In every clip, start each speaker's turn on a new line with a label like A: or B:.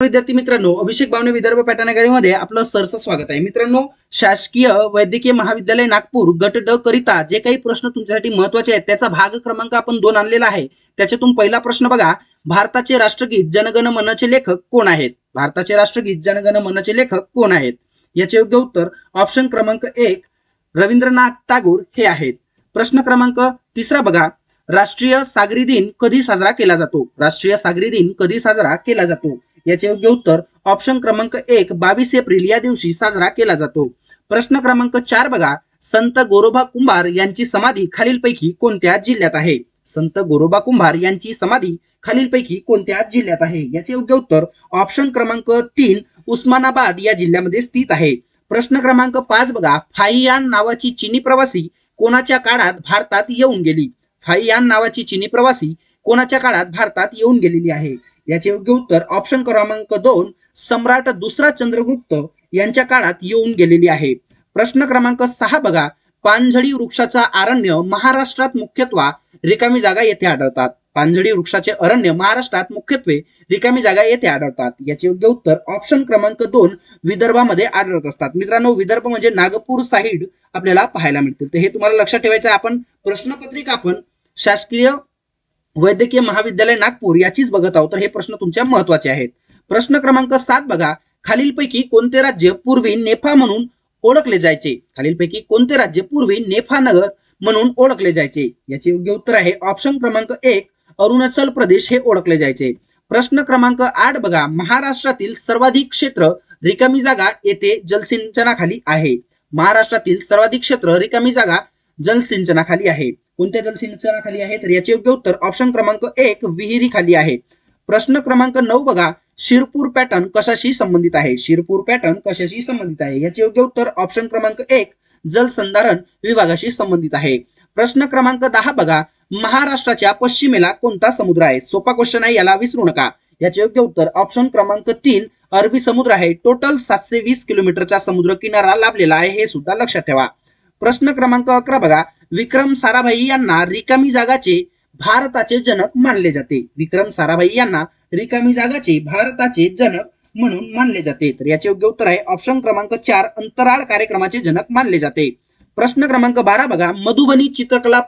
A: विद्यार्थी मित्रांनो अभिषेक बावने विदर्भ पॅटर्न अकॅडमीमध्ये आपलं सरचं स्वागत आहे. मित्रांनो शासकीय वैद्यकीय महाविद्यालय नागपूर गट ड करिता जे काही प्रश्न तुमच्यासाठी महत्त्वाचे आहेत त्याचा भाग क्रमांक आपण दोन आणलेला आहे. त्याच्यातून पहिला प्रश्न बघा भारताचे राष्ट्रगीत जनगण मनचे लेखक कोण आहेत? भारताचे राष्ट्रगीत जनगण मनचे लेखक कोण आहेत? याचे योग्य उत्तर ऑप्शन क्रमांक एक रवींद्रनाथ टागोर हे आहेत. प्रश्न क्रमांक तिसरा बघा राष्ट्रीय सागरी दिन कधी साजरा केला जातो? राष्ट्रीय सागरी दिन कधी साजरा केला जातो? याचे योग्य उत्तर ऑप्शन क्रमांक एक बावीस एप्रिल या दिवशी साजरा केला जातो. प्रश्न क्रमांक चार बघा. संत गोरोबा कुंभार यांची समाधी खालीलपैकी कोणत्या जिल्ह्यात आहे? संत गोरोबा कुंभार यांची समाधी खालीलपैकी कोणत्या जिल्ह्यात आहे? याचे योग्य उत्तर ऑप्शन क्रमांक तीन उस्मानाबाद या जिल्ह्यामध्ये स्थित आहे. प्रश्न क्रमांक पाच बघा. फाईयान नावाची चिनी प्रवासी कोणाच्या काळात भारतात येऊन गेली? फाईयान नावाची चिनी प्रवासी कोणाच्या काळात भारतात येऊन गेलेली आहे? याचे योग्य उत्तर ऑप्शन क्रमांक दोन सम्राट दुसरा चंद्रगुप्त यांच्या काळात येऊन गेलेली आहे. प्रश्न क्रमांक सहा बघा. पानझडी वृक्षाचा अरण्य महाराष्ट्रात मुख्यत्वे रिकामी जागा येथे आढळतात. पानझडी वृक्षाचे अरण्य महाराष्ट्रात मुख्यत्वे रिकामी जागा येथे आढळतात. याचे योग्य उत्तर ऑप्शन क्रमांक दोन विदर्भामध्ये आढळत असतात. मित्रांनो विदर्भ म्हणजे नागपूर साईड आपल्याला पाहायला मिळतील तर हे तुम्हाला लक्षात ठेवायचं आपण प्रश्नपत्रिका आपण शासकीय वैद्यकीय महाविद्यालय नागपूर याचीच बघत आहोत. तर हे प्रश्न तुमच्या महत्त्वाचे आहेत. प्रश्न क्रमांक सात बघा. खालीलपैकी कोणते राज्य पूर्वी नेफा म्हणून ओळखले जायचे? खालीलपैकी कोणते राज्य पूर्वी नेफा नगर म्हणून ओळखले जायचे? याचे योग्य उत्तर आहे ऑप्शन क्रमांक एक अरुणाचल प्रदेश हे ओळखले जायचे. प्रश्न क्रमांक आठ बघा. महाराष्ट्रातील सर्वाधिक क्षेत्र रिकामी जागा येथे जलसिंचनाखाली आहे. महाराष्ट्रातील सर्वाधिक क्षेत्र रिकामी जागा जलसिंचनाखाली आहे. कोणत्या जलसिंचनाखाली आहे तर याचे योग्य उत्तर ऑप्शन क्रमांक एक विहिरी खाली आहे. प्रश्न क्रमांक नऊ बघा शिरपूर पॅटर्न कशाशी संबंधित आहे? शिरपूर पॅटर्न कशाशी संबंधित आहे? याचे योग्य उत्तर ऑप्शन क्रमांक एक जलसंधारण विभागाशी संबंधित आहे. प्रश्न क्रमांक दहा बघा महाराष्ट्राच्या पश्चिमेला कोणता समुद्र आहे? सोपा क्वेश्चन आहे याला विसरू नका. याचे योग्य उत्तर ऑप्शन क्रमांक तीन अरबी समुद्र आहे. टोटल सातशे वीस किलोमीटरचा समुद्र किनारा लाभलेला आहे हे सुद्धा लक्षात ठेवा. प्रश्न क्रमांक अकरा बघा. विक्रम साराभाई यांना रिकामी जागाचे भारताचे जनक मानले जाते. विक्रम साराभाई यांना रिकामी जागाचे भारताचे जनक म्हणून मानले जाते. तर याचे योग्य उत्तर आहे ऑप्शन क्रमांक चार अंतराळ कार्यक्रमाचे जनक मानले जाते. प्रश्न क्रमांक बारा बघा. मधुबनी चित्रकला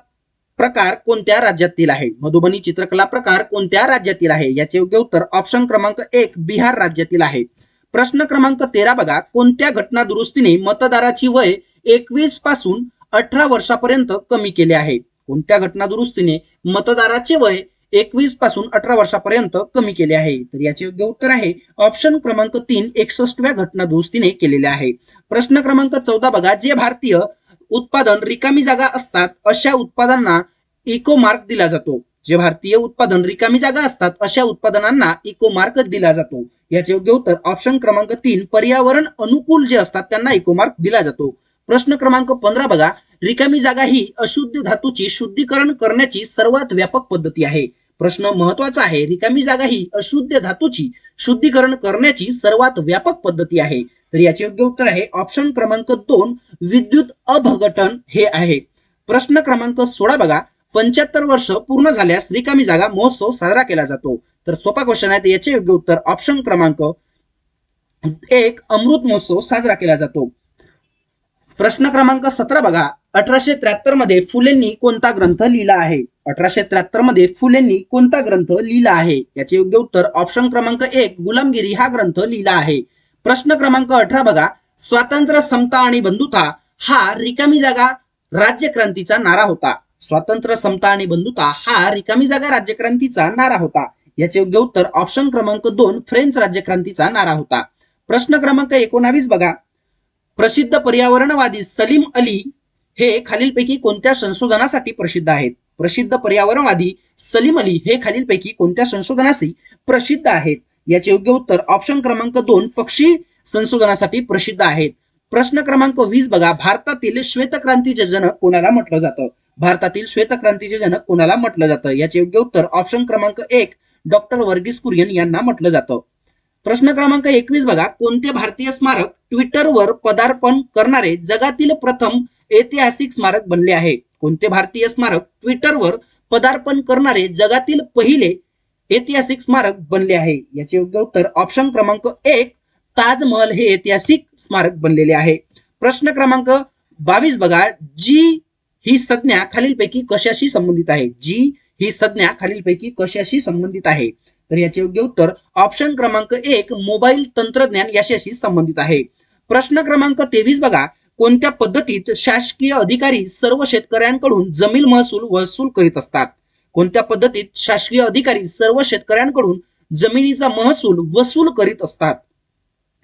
A: प्रकार कोणत्या राज्यातील आहे? मधुबनी चित्रकला प्रकार कोणत्या राज्यातील आहे? याचे योग्य उत्तर ऑप्शन क्रमांक एक बिहार राज्यातील आहे. प्रश्न क्रमांक तेरा बघा. कोणत्या घटना दुरुस्तीने मतदाराची वय एकवीसपासून अठरा वर्षापर्यंत कमी केले आहे. कोणत्या घटना दुरुस्तीने मतदाराचे वय एकवीसपासून अठरा वर्षापर्यंत कमी केले आहे? तर याचे योग्य उत्तर आहे ऑप्शन क्रमांक तीन एकसष्टव्या घटना दुरुस्तीने केलेले आहे. प्रश्न क्रमांक चौदा बघा जे भारतीय उत्पादन रिकामी जागा असतात अशा उत्पादनांना इको मार्क दिला जातो. जे भारतीय उत्पादन रिकामी जागा असतात अशा उत्पादनांना इको मार्क दिला जातो. याचे योग्य उत्तर ऑप्शन क्रमांक तीन पर्यावरण अनुकूल जे असतात त्यांना इको मार्क दिला जातो. प्रश्न क्रमांक पंधरा बघा. रिकामी जागा ही अशुद्ध धातूची शुद्धीकरण करण्याची सर्वात व्यापक पद्धती आहे. प्रश्न महत्त्वाचा आहे. रिकामी जागा ही अशुद्ध धातूची शुद्धीकरण करण्याची सर्वात व्यापक पद्धती आहे. तर याचे योग्य उत्तर आहे ऑप्शन क्रमांक दोन विद्युत अभगटन हे आहे. प्रश्न क्रमांक सोळा बघा. पंच्याहत्तर वर्ष पूर्ण झाल्यास रिकामी जागा महोत्सव साजरा केला जातो. तर सोपा क्वेश्चन आहे. याचे योग्य उत्तर ऑप्शन क्रमांक एक अमृत महोत्सव साजरा केला जातो. प्रश्न क्रमांक सतरा बघा. अठराशे त्र्याहत्तरमध्ये फुलेंनी कोणता ग्रंथ लिहिला आहे? अठराशे त्र्याहत्तरमध्ये फुलेंनी कोणता ग्रंथ लिहिला आहे? याचे योग्य उत्तर ऑप्शन क्रमांक एक गुलामगिरी हा ग्रंथ लिहिला आहे. प्रश्न क्रमांक अठरा बघा. स्वातंत्र्य समता आणि बंधुता हा रिकामी जागा राज्यक्रांतीचा नारा होता. स्वातंत्र्य समता आणि बंधुता हा रिकामी जागा राज्यक्रांतीचा नारा होता. याचे योग्य उत्तर ऑप्शन क्रमांक दोन फ्रेंच राज्यक्रांतीचा नारा होता. प्रश्न क्रमांक एकोणावीस बघा. प्रसिद्ध पर्यावरणवादी सलीम अली हे खालीलपैकी कोणत्या संशोधनासाठी प्रसिद्ध आहेत? प्रसिद्ध पर्यावरणवादी सलीम अली हे खालीलपैकी कोणत्या संशोधनासाठी प्रसिद्ध आहेत? याचे योग्य उत्तर ऑप्शन क्रमांक दोन पक्षी संशोधनासाठी प्रसिद्ध आहेत. प्रश्न क्रमांक वीस बघा. भारतातील श्वेतक्रांतीचे जनक कोणाला म्हटलं जातं? भारतातील श्वेतक्रांतीचे जनक कोणाला म्हटलं जातं? याचे योग्य उत्तर ऑप्शन क्रमांक एक डॉक्टर वर्गीस कुरियन यांना म्हटलं जातं. प्रश्न क्रमांक एकवीस बघा. कोणते भारतीय स्मारक ट्विटरवर पदार्पण करणारे जगातील प्रथम ऐतिहासिक स्मारक बनले आहे? कोणते भारतीय स्मारक ट्विटरवर पदार्पण करणारे जगातील पहिले ऐतिहासिक स्मारक बनले आहे? याचे योग्य उत्तर ऑप्शन क्रमांक एक ताजमहल हे ऐतिहासिक स्मारक बनलेले आहे. प्रश्न क्रमांक बावीस बघा. जी ही संज्ञा खालीलपैकी कशाशी संबंधित आहे? जी ही संज्ञा खालीलपैकी कशाशी संबंधित आहे? तर याचे योग्य उत्तर ऑप्शन क्रमांक एक मोबाईल तंत्रज्ञान याच्याशी संबंधित आहे. प्रश्न क्रमांक तेवीस बघा. कोणत्या पद्धतीत शासकीय अधिकारी सर्व शेतकऱ्यांकडून जमीन महसूल वसूल करीत असतात? कोणत्या पद्धतीत शासकीय अधिकारी सर्व शेतकऱ्यांकडून जमिनीचा महसूल वसूल करीत असतात?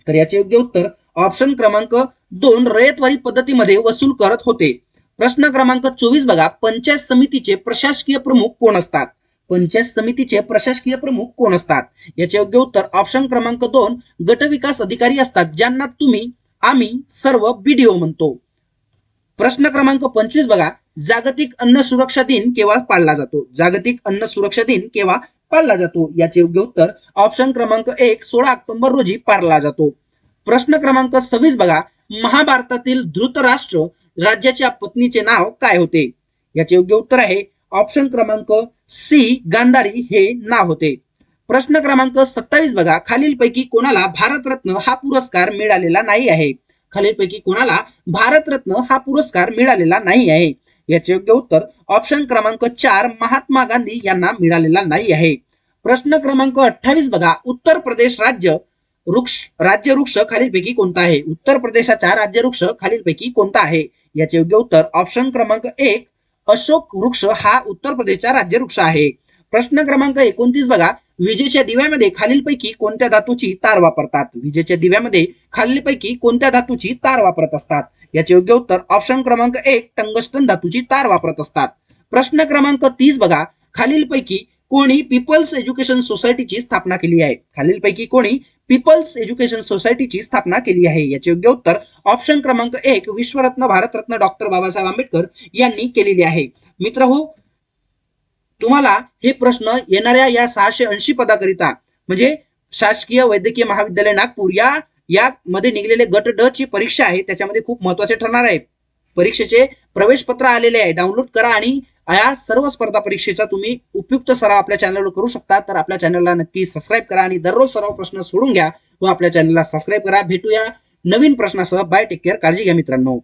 A: तर याचे योग्य उत्तर ऑप्शन क्रमांक दोन रयतवारी पद्धतीमध्ये वसूल करत होते. प्रश्न क्रमांक चोवीस बघा. पंचायत समितीचे प्रशासकीय प्रमुख कोण असतात? पंचायत समितीचे प्रशासकीय प्रमुख कोण असतात? याचे योग्य उत्तर ऑप्शन क्रमांक दोन गटविकास अधिकारी असतात ज्यांना तुम्ही आम्ही सर्व बीडीओ म्हणतो. प्रश्न क्रमांक पंचवीस बघा. जागतिक अन्न सुरक्षा दिन केव्हा पाळला जातो? जागतिक अन्न सुरक्षा दिन केव्हा पाळला जातो? याचे योग्य उत्तर ऑप्शन क्रमांक एक सोळा ऑक्टोबर रोजी पाळला जातो. प्रश्न क्रमांक सव्वीस बघा. महाभारतातील धृतराष्ट्र राज्याच्या पत्नीचे नाव काय होते? याचे योग्य उत्तर आहे ऑप्शन क्रमांक सी गांधारी हे नाव होते. प्रश्न क्रमांक सत्तावीस बघा. खालीलपैकी कोणाला भारतरत्न हा पुरस्कार मिळालेला नाही आहे? खालीलपैकी कोणाला भारतरत्न हा पुरस्कार मिळालेला नाही आहे? याचे योग्य उत्तर ऑप्शन क्रमांक चार महात्मा गांधी यांना मिळालेला नाही आहे. प्रश्न क्रमांक अठ्ठावीस बघा. उत्तर प्रदेश राज्य वृक्ष राज्य वृक्ष खालीलपैकी कोणता आहे? उत्तर प्रदेशाचा राज्य वृक्ष खालीलपैकी कोणता आहे? याचे योग्य उत्तर ऑप्शन क्रमांक एक अशोक वृक्ष हा उत्तर प्रदेशचा राज्य वृक्ष आहे. प्रश्न क्रमांक एकोणतीस बघा. विजेच्या दिव्यामध्ये खालीलपैकी कोणत्या धातूची तार वापरतात? विजेच्या दिव्यामध्ये खालीलपैकी कोणत्या धातूची तार वापरत असतात? याचे योग्य उत्तर ऑप्शन क्रमांक एक टंगस्टन धातूची तार वापरत असतात. प्रश्न क्रमांक तीस बघा. खालीलपैकी कोणी पीपल्स एज्युकेशन सोसायटीची स्थापना केली आहे? खालीलपैकी कोणी पीपल्स एज्युकेशन सोसायटीची स्थापना केली आहे. याचे योग्य उत्तर ऑप्शन क्रमांक एक विश्वरत्न भारतरत्न डॉक्टर बाबासाहेब आंबेडकर यांनी केलेली आहे. मित्र हो तुम्हाला हे प्रश्न येणाऱ्या या सहाशे ऐंशी पदाकरिता म्हणजे शासकीय वैद्यकीय महाविद्यालय नागपूर या यामध्ये निघलेले गट ड ची परीक्षा आहे त्याच्यामध्ये खूप महत्त्वाचे ठरणार आहे. परीक्षेचे प्रवेश पत्र आलेले आहे. डाउनलोड करा आणि या सर्व स्पर्धा परीक्षेचा तुम्ही उपयुक्त सराव आपल्या चॅनलवर करू शकता. तर आपल्या चॅनलला नक्की सबस्क्राईब करा आणि दररोज सराव प्रश्न सोडून घ्या व आपल्या चॅनलला सबस्क्राईब करा. भेटूया नवीन प्रश्नासह. बाय टेक केअर काळजी घ्या मित्रांनो.